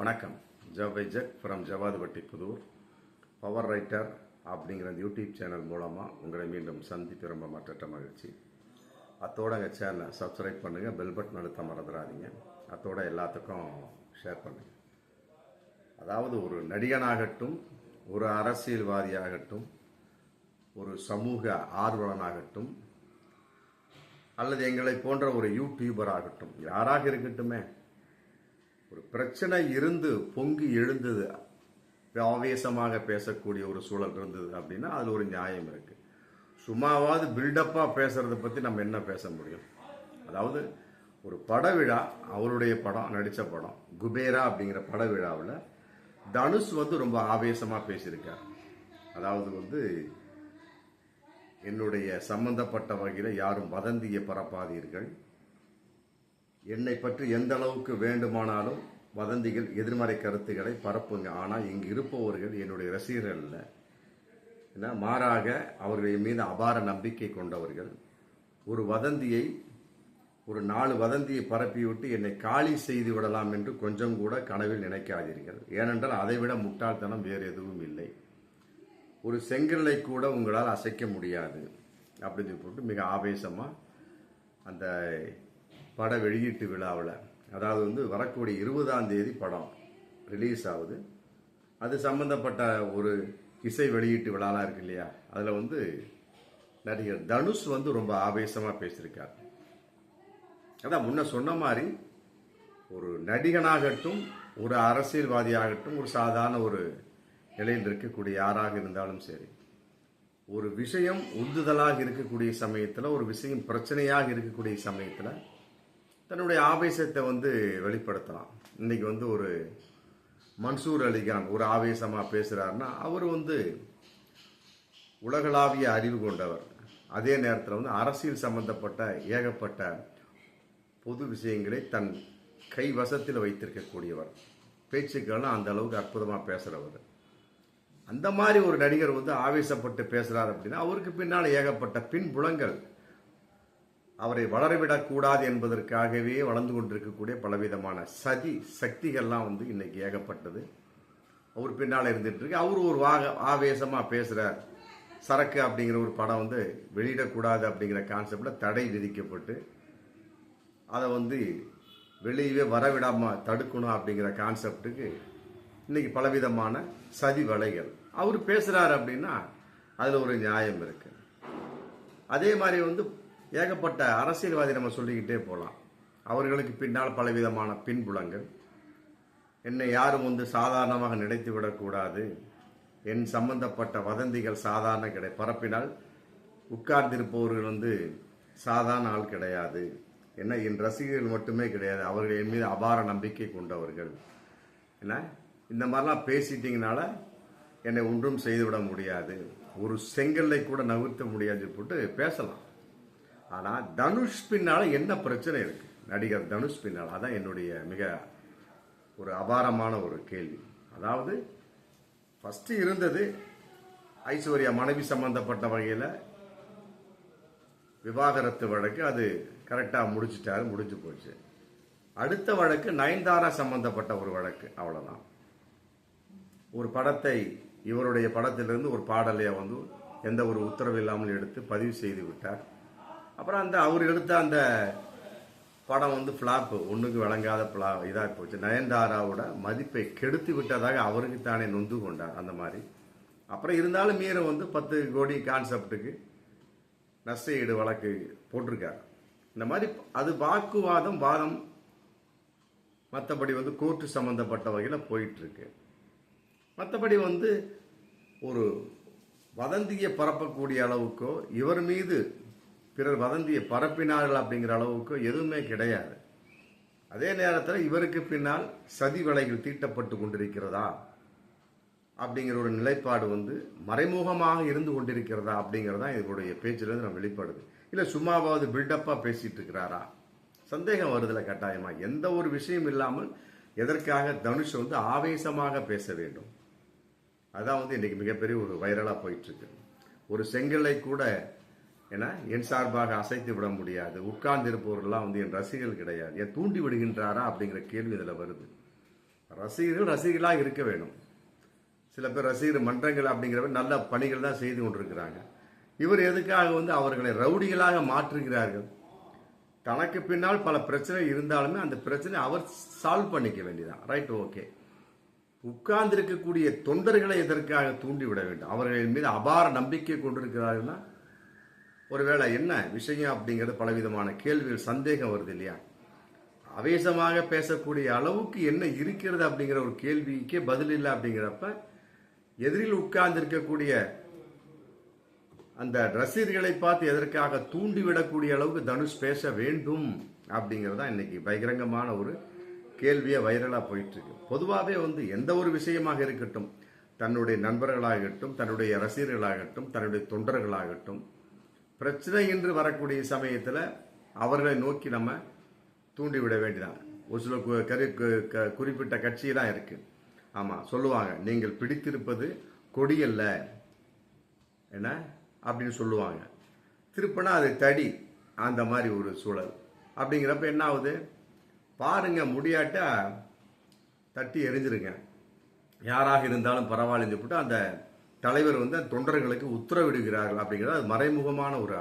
வணக்கம். ஜவை jug from Javadhupatti Puthur. Power writer அப்படிங்கிற அந்த யூடியூப் சேனல் மூலமாக உங்களை மீண்டும் சந்தித்து ரொம்ப மற்ற மகிழ்ச்சி. அத்தோட எங்கள் சேனலை சப்ஸ்கிரைப் பண்ணுங்கள் பெல் பட்டன் அழுத்த மறந்துடாதீங்க. அத்தோட எல்லாத்துக்கும் ஷேர் பண்ணுங்கள் அதாவது ஒரு நடிகனாகட்டும் ஒரு அரசியல்வாதியாகட்டும் ஒரு சமூக ஆர்வலனாகட்டும் அல்லது எங்களை போன்ற ஒரு யூடியூபர் ஆகட்டும் யாராக இருக்கட்டுமே ஒரு பிரச்சனை இருந்து பொங்கி எழுந்தது ஆவேசமாக பேசக்கூடிய ஒரு சூழல் இருந்தது அப்படின்னா அதில் ஒரு நியாயம் இருக்கு. சும்மாவாவது பில்டப்பாக பேசுகிறத பற்றி நம்ம என்ன பேச முடியும்? அதாவது ஒரு பட விழா அவருடைய படம் நடித்த படம் குபேரா அப்படிங்கிற பட விழாவில் தனுஷ் வந்து ரொம்ப ஆவேசமாக பேசியிருக்கார். அதாவது வந்து என்னுடைய சம்பந்தப்பட்ட வகையில் யாரும் வதந்தியை பரப்பாதீர்கள். என்னை பற்றி எந்த அளவுக்கு வேண்டுமானாலும் வதந்திகள் எதிர்மறை கருத்துக்களை பரப்புங்க. ஆனால் இங்கு இருப்பவர்கள் என்னுடைய ரசிகர்கள் இல்லை ஏன்னா மாறாக அவர்களின் மீது அபார நம்பிக்கை கொண்டவர்கள். ஒரு வதந்தியை ஒரு நாலு வதந்தியை பரப்பிவிட்டு என்னை காலி செய்து விடலாம் என்று கொஞ்சம் கூட கனவில் நினைக்காதீர்கள். ஏனென்றால் அதைவிட முட்டாள்தனம் வேறு எதுவும் இல்லை. ஒரு செங்கல்லை கூட உங்களால் அசைக்க முடியாது. அப்படின்னு சொல்லிட்டு மிக ஆவேசமாக அந்த பட வெளியீட்டு விழாவில். அதாவது வந்து வரக்கூடிய இருபதாம் தேதி படம் ரிலீஸ் ஆகுது. அது சம்பந்தப்பட்ட ஒரு இசை வெளியீட்டு விழாலாம் இருக்கு இல்லையா? அதில் வந்து நடிகர் தனுஷ் வந்து ரொம்ப ஆவேசமாக பேசியிருக்கார். அதான் முன்ன சொன்ன மாதிரி ஒரு நடிகனாகட்டும் ஒரு அரசியல்வாதியாகட்டும் ஒரு சாதாரண ஒரு நிலையில் இருக்கக்கூடிய யாராக இருந்தாலும் சரி ஒரு விஷயம் உந்துதலாக இருக்கக்கூடிய சமயத்தில் ஒரு விஷயம் பிரச்சனையாக இருக்கக்கூடிய சமயத்தில் தன்னுடைய ஆவேசத்தை வந்து வெளிப்படுத்தலாம். இன்னைக்கு வந்து ஒரு மன்சூர் அலிகான் ஒரு ஆவேசமாக பேசுகிறாருன்னா அவர் வந்து உலகளாவிய அறிவு கொண்டவர். அதே நேரத்தில் வந்து அரசியல் சம்பந்தப்பட்ட ஏகப்பட்ட பொது விஷயங்களை தன் கைவசத்தில் வைத்திருக்கக்கூடியவர். பேச்சுக்கள்லாம் அந்த அளவுக்கு அற்புதமாக பேசுகிறவர் அந்த மாதிரி ஒரு நடிகர் வந்து ஆவேசப்பட்டு பேசுகிறார் அப்படின்னா அவருக்கு பின்னால் ஏகப்பட்ட பின்புலங்கள் அவரை வளரவிடக்கூடாது என்பதற்காகவே வளர்ந்து கொண்டிருக்கக்கூடிய பலவிதமான சதி சக்திகள்லாம் வந்து இன்னைக்கு ஏகப்பட்டது. அவர் பின்னால் இருந்துட்டு இருக்கு. அவர் ஒரு வாக ஆவேசமாக பேசுகிறார் சரக்கு அப்படிங்கிற ஒரு படம் வந்து வெளியிடக்கூடாது அப்படிங்கிற கான்செப்டில் தடை விதிக்கப்பட்டு அதை வந்து வெளியவே வரவிடாமல் தடுக்கணும் அப்படிங்கிற கான்செப்டுக்கு இன்னைக்கு பலவிதமான சதி வலைகள். அவர் பேசுகிறார் அப்படின்னா அதில் ஒரு நியாயம் இருக்கு. அதே மாதிரி வந்து ஏகப்பட்ட அரசியல்வாதி நம்ம சொல்லிக்கிட்டே போகலாம் அவர்களுக்கு பின்னால் பலவிதமான பின்புலங்கள். என்னை யாரும் வந்து சாதாரணமாக நினைத்து விடக்கூடாது. என் சம்பந்தப்பட்ட வதந்திகள் சாதாரண கிடை பரப்பினால் உட்கார்ந்திருப்பவர்கள் வந்து சாதாரண ஆள் கிடையாது. என்ன என் ரசிகர்கள் மட்டுமே கிடையாது. அவர்கள் என் மீது அபார நம்பிக்கை கொண்டவர்கள். என்ன? இந்த மாதிரிலாம் பேசிட்டீங்கனால என்னை ஒன்றும் செய்துவிட முடியாது. ஒரு செங்கல்லை கூட நகர்த்த முடியாது போட்டு பேசலாம். ஆனால் தனுஷ் பின்னால என்ன பிரச்சனை இருக்கு? நடிகர் தனுஷ் பின்னால். அதான் என்னுடைய மிக ஒரு அபாரமான ஒரு கேள்வி. அதாவது ஃபஸ்ட்டு இருந்தது ஐஸ்வர்யா மனைவி சம்பந்தப்பட்ட வகையில் விவாகரத்து வழக்கு அது கரெக்டாக முடிச்சிட்டாரு முடிஞ்சு போச்சு. அடுத்த வழக்கு நயன்தாரா சம்பந்தப்பட்ட ஒரு வழக்கு அவ்வளோதான் ஒரு படத்தை இவருடைய படத்திலிருந்து ஒரு பாடலையை வந்து எந்த ஒரு உத்தரவு இல்லாமல் எடுத்து பதிவு செய்து விட்டார். அப்புறம் அந்த அவர் எடுத்த அந்த படம் வந்து ஃப்ளாப்பு ஒன்றுக்கு விளங்காத ஃப்ளா இதாக போச்சு. நயன்தாராவோட மதிப்பை கெடுத்து விட்டதாக அவருக்கு தானே நொந்து கொண்டார் அந்த மாதிரி. அப்புறம் இருந்தாலும் மீற வந்து பத்து கோடி கான்செப்டுக்கு நஷ்டஈடு வழக்கு போட்டிருக்கார். இந்த மாதிரி அது வாக்குவாதம் வாதம் மற்றபடி வந்து கோர்ட்டு சம்மந்தப்பட்ட வகையில் போயிட்டுருக்கு. மற்றபடி வந்து ஒரு வதந்தியை பரப்பக்கூடிய அளவுக்கோ இவர் மீது பிறர் வதந்தியை பரப்பினார்கள் அப்படிங்கிற அளவுக்கு எதுவுமே கிடையாது. அதே நேரத்தில் இவருக்கு பின்னால் சதி வலைகள் தீட்டப்பட்டு கொண்டிருக்கிறதா அப்படிங்கிற ஒரு நிலைப்பாடு வந்து மறைமுகமாக இருந்து கொண்டிருக்கிறதா அப்படிங்கிறதா இதனுடைய பேச்சிலிருந்து நம்ம வெளிப்படுது. இல்லை சும்மாவாவது பில்டப்பாக பேசிட்டு இருக்கிறாரா சந்தேகம் வருதுல கட்டாயமா. எந்த ஒரு விஷயம் இல்லாமல் எதற்காக தனுஷ் வந்து ஆவேசமாக பேச வேண்டும்? அதான் வந்து இன்னைக்கு மிகப்பெரிய ஒரு வைரலாக போயிட்டு இருக்கு ஒரு செங்கலை கூட ஏன்னா என் சார்பாக அசைத்து விட முடியாது. உட்கார்ந்திருப்பவர்கள்லாம் வந்து என் ரசிகர்கள் கிடையாது. என் தூண்டி விடுகின்றாரா அப்படிங்கிற கேள்வி இதில் வருது. ரசிகர்கள் ரசிகர்களாக இருக்க வேண்டும் சில பேர் ரசிகர் மன்றங்கள் அப்படிங்கிறவர் நல்ல பணிகள் தான் செய்து கொண்டிருக்கிறாங்க. இவர் எதுக்காக வந்து அவர்களை ரவுடிகளாக மாற்றுகிறார்கள்? தனக்கு பின்னால் பல பிரச்சனை இருந்தாலுமே அந்த பிரச்சனை அவர் சால்வ் பண்ணிக்க வேண்டியதான் ரைட் ஓகே உட்கார்ந்திருக்கக்கூடிய தொண்டர்களை எதற்காக தூண்டிவிட வேண்டும்? அவர்களின் மீது அபார நம்பிக்கை கொண்டிருக்கிறார்கள்னா ஒருவேளை என்ன விஷயம் அப்படிங்கிறது பலவிதமான கேள்விகள் சந்தேகம் வருது இல்லையா? அவேசமாக பேசக்கூடிய அளவுக்கு என்ன இருக்கிறது அப்படிங்கிற ஒரு கேள்விக்கே பதில் இல்லை அப்படிங்கிறப்ப எதிரில் உட்கார்ந்திருக்கக்கூடிய அந்த ரசிகர்களை பார்த்து எதற்காக தூண்டிவிடக்கூடிய அளவுக்கு தனுஷ் பேச வேண்டும் அப்படிங்கிறது தான் இன்னைக்கு பகிரங்கமான ஒரு கேள்வியை வைரலாக போயிட்டு இருக்கு பொதுவாகவே வந்து எந்த ஒரு விஷயமாக இருக்கட்டும் தன்னுடைய நண்பர்களாகட்டும் தன்னுடைய ரசிகர்களாகட்டும் தன்னுடைய தொண்டர்களாகட்டும் பிரச்சனை என்று வரக்கூடிய சமயத்தில் அவர்களை நோக்கி நம்ம தூண்டிவிட வேண்டியதான். ஒரு சில கரு க- குறிப்பிட்ட கட்சியெல்லாம் இருக்கு. ஆமாம் சொல்லுவாங்க நீங்கள் பிடித்திருப்பது கொடியல்ல என்ன? அப்படின்னு சொல்லுவாங்க. திருப்பினா அது தடி அந்த மாதிரி ஒரு சூழல். அப்படிங்கிறப்ப என்ன ஆகுது? பாருங்க முடியாட்டா தட்டி எரிஞ்சிருங்க யாராக இருந்தாலும் பரவாயில்லைன்னு சொல்லிட்டு அந்த தலைவர் வந்து அந்த தொண்டர்களுக்கு உத்தரவிடுகிறார்கள் அப்படிங்கிறது அது மறைமுகமான ஒரு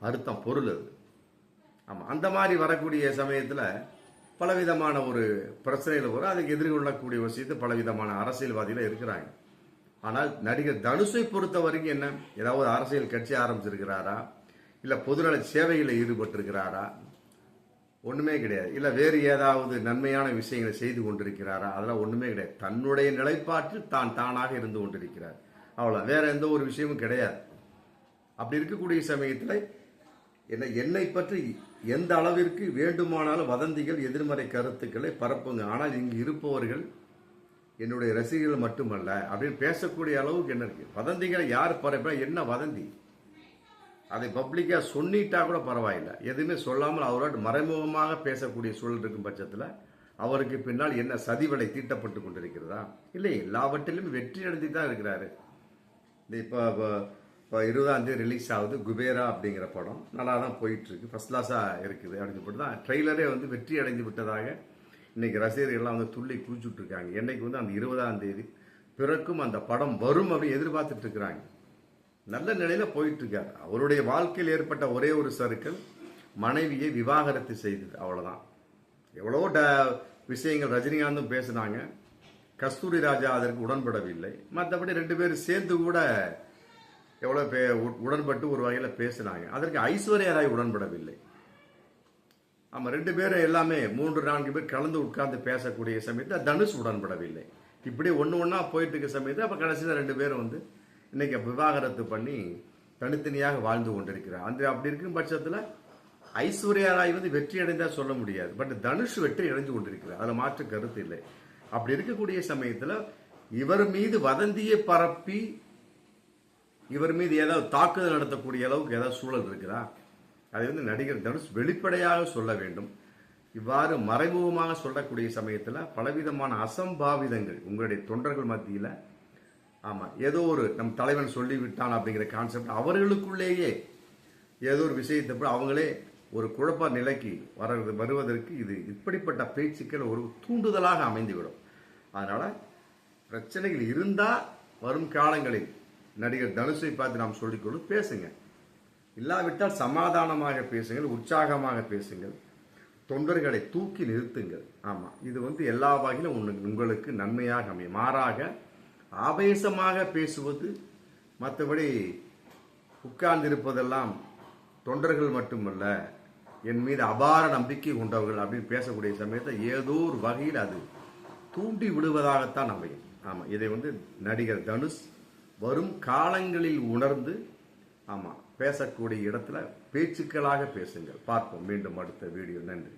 அர்த்தம் பொருள் அது. ஆமாம் அந்த மாதிரி வரக்கூடிய சமயத்தில் பலவிதமான ஒரு பிரச்சனைகள் வரும். அதுக்கு எதிர்கொள்ளக்கூடிய விஷயத்து பலவிதமான அரசியல்வாதிகள் இருக்கிறாங்க. ஆனால் நடிகர் தனுஷை பொறுத்த வரைக்கும் என்ன? ஏதாவது அரசியல் கட்சி ஆரம்பிச்சிருக்கிறாரா? இல்லை பொதுநல சேவையில் ஈடுபட்டிருக்கிறாரா? ஒன்றுமே கிடையாது. இல்லை வேறு ஏதாவது நன்மையான விஷயங்களை செய்து கொண்டிருக்கிறாரா? அதெல்லாம் ஒன்றுமே கிடையாது. தன்னுடைய நிலைப்பாட்டில் தான் தானாக இருந்து கொண்டிருக்கிறார். அவ்வளோ வேற எந்த ஒரு விஷயமும் கிடையாது. அப்படி இருக்கக்கூடிய சமயத்தில் என்ன என்னை பற்றி எந்த அளவிற்கு வேண்டுமானாலும் வதந்திகள் எதிர்மறை கருத்துக்களை பரப்புங்க. ஆனால் இங்கு இருப்பவர்கள் என்னுடைய ரசிகர்கள் மட்டுமல்ல. அப்படின்னு பேசக்கூடிய அளவுக்கு என்ன இருக்கு? வதந்திகளை யார் பரப்பினா என்ன வதந்தி? அதை பப்ளிக்காக சொன்னிட்டா கூட பரவாயில்லை. எதுவுமே சொல்லாமல் அவரோட மறைமுகமாக பேசக்கூடிய சூழல் இருக்கும் பட்சத்தில் அவருக்கு பின்னால் என்ன சதிவலை தீட்டப்பட்டு கொண்டிருக்கிறதா? இல்லை எல்லாவற்றிலும் வெற்றி அடைந்து தான் இருக்கிறாரு. இந்த இப்போ இப்போ இருபதாந்தேதி ரிலீஸ் ஆகுது குபேரா அப்படிங்கிற படம். நல்லா தான் போயிட்டுருக்கு. ஃபஸ்ட் ஃபர்ஸ்ட் கிளாஸாக இருக்குது. அப்படின்னு சொல்லிட்டு தான் ட்ரெய்லரே வந்து வெற்றி அடைந்து விட்டதாக இன்றைக்கி ரசிகர்கள்லாம் வந்து துள்ளி குளிச்சுட்ருக்காங்க என்றைக்கு வந்து அந்த இருபதாந்தேதி பிறக்கும் அந்த படம் வரும் அப்படின்னு எதிர்பார்த்துட்டு இருக்கிறாங்க நல்ல நிலையில் போயிட்டுருக்காரு. அவருடைய வாழ்க்கையில் ஏற்பட்ட ஒரே ஒரு சருக்கள் மனைவியை விவாகரத்து செய்தது. அவ்வளோதான் எவ்வளோ ட விஷயங்கள் ரஜினிகாந்தும் பேசினாங்க. கஸ்தூரி ராஜா அதற்கு உடன்படவில்லை. மற்றபடி ரெண்டு பேரும் சேர்ந்து கூட எவ்வளோ பே உடன்பட்டு ஒரு வகையில் பேசினாங்க. அதற்கு ஐஸ்வர்யா ராய் உடன்படவில்லை. ஆமாம் ரெண்டு பேரும் எல்லாமே மூன்று நான்கு பேர் கலந்து உட்கார்ந்து பேசக்கூடிய சமயத்தில் தனுஷ் உடன்படவில்லை. இப்படி ஒன்று ஒன்றா போயிட்டு இருக்க சமயத்தில் அப்போ கடைசியில் ரெண்டு பேரும் வந்து இன்றைக்கி விவாகரத்து பண்ணி தனித்தனியாக வாழ்ந்து கொண்டிருக்கிறார். அந்த அப்படி இருக்கும் பட்சத்தில் ஐஸ்வர்யா ராய் வந்து வெற்றி அடைந்தால் சொல்ல முடியாது. பட் தனுஷ் வெற்றி அடைஞ்சு கொண்டிருக்கிறார். அதில் மாற்று கருத்து இல்லை. அப்படி இருக்கக்கூடிய சமயத்தில் இவர் மீது வதந்தியை பரப்பி இவர் மீது ஏதாவது தாக்குதல் நடத்தக்கூடிய அளவுக்கு ஏதாவது சூழல் இருக்குதா? அதை வந்து நடிகர் தனுஷ் வெளிப்படையாக சொல்ல வேண்டும். இவ்வாறு மறைமுகமாக சொல்லக்கூடிய சமயத்தில் பலவிதமான அசம்பாவிதங்கள் உங்களுடைய தொண்டர்கள் மத்தியில். ஆமாம் ஏதோ ஒரு நம் தலைவன் சொல்லிவிட்டான் அப்படிங்கிற கான்செப்ட் அவர்களுக்குள்ளேயே ஏதோ ஒரு விஷயத்தை அவங்களே ஒரு குழப்ப நிலைக்கு வர வருவதற்கு இது இப்படிப்பட்ட பேச்சுக்கள் ஒரு தூண்டுதலாக அமைந்துவிடும். அதனால் பிரச்சனைகள் இருந்தால் வரும் காலங்களில் நடிகர் தனுஷை பார்த்து நாம் சொல்லிக்கொண்டு பேசுங்க. இல்லாவிட்டால் சமாதானமாக பேசுங்கள் உற்சாகமாக பேசுங்கள் தொண்டர்களை தூக்கி நிறுத்துங்கள். ஆமாம் இது வந்து எல்லா வகையிலும் உன்னு- உங்களுக்கு நன்மையாக அமையும். மாறாக ஆவேசமாக பேசுவது மற்றபடி உட்கார்ந்திருப்பதெல்லாம் தொண்டர்கள் மட்டுமல்ல என் மீது அபார நம்பிக்கை கொண்டவர்கள் அப்படின்னு பேசக்கூடிய சமயத்தில் ஏதோ ஒரு வகையில் அது தூண்டி விடுவதாகத்தான் அமையும் ஆமாம் இதை வந்து நடிகர் தனுஷ் வரும் காலங்களில் உணர்ந்து ஆமாம் பேசக்கூடிய இடத்துல பேச்சுக்களாக பேசுங்கள். பார்ப்போம். மீண்டும் அடுத்த வீடியோ. நன்றி.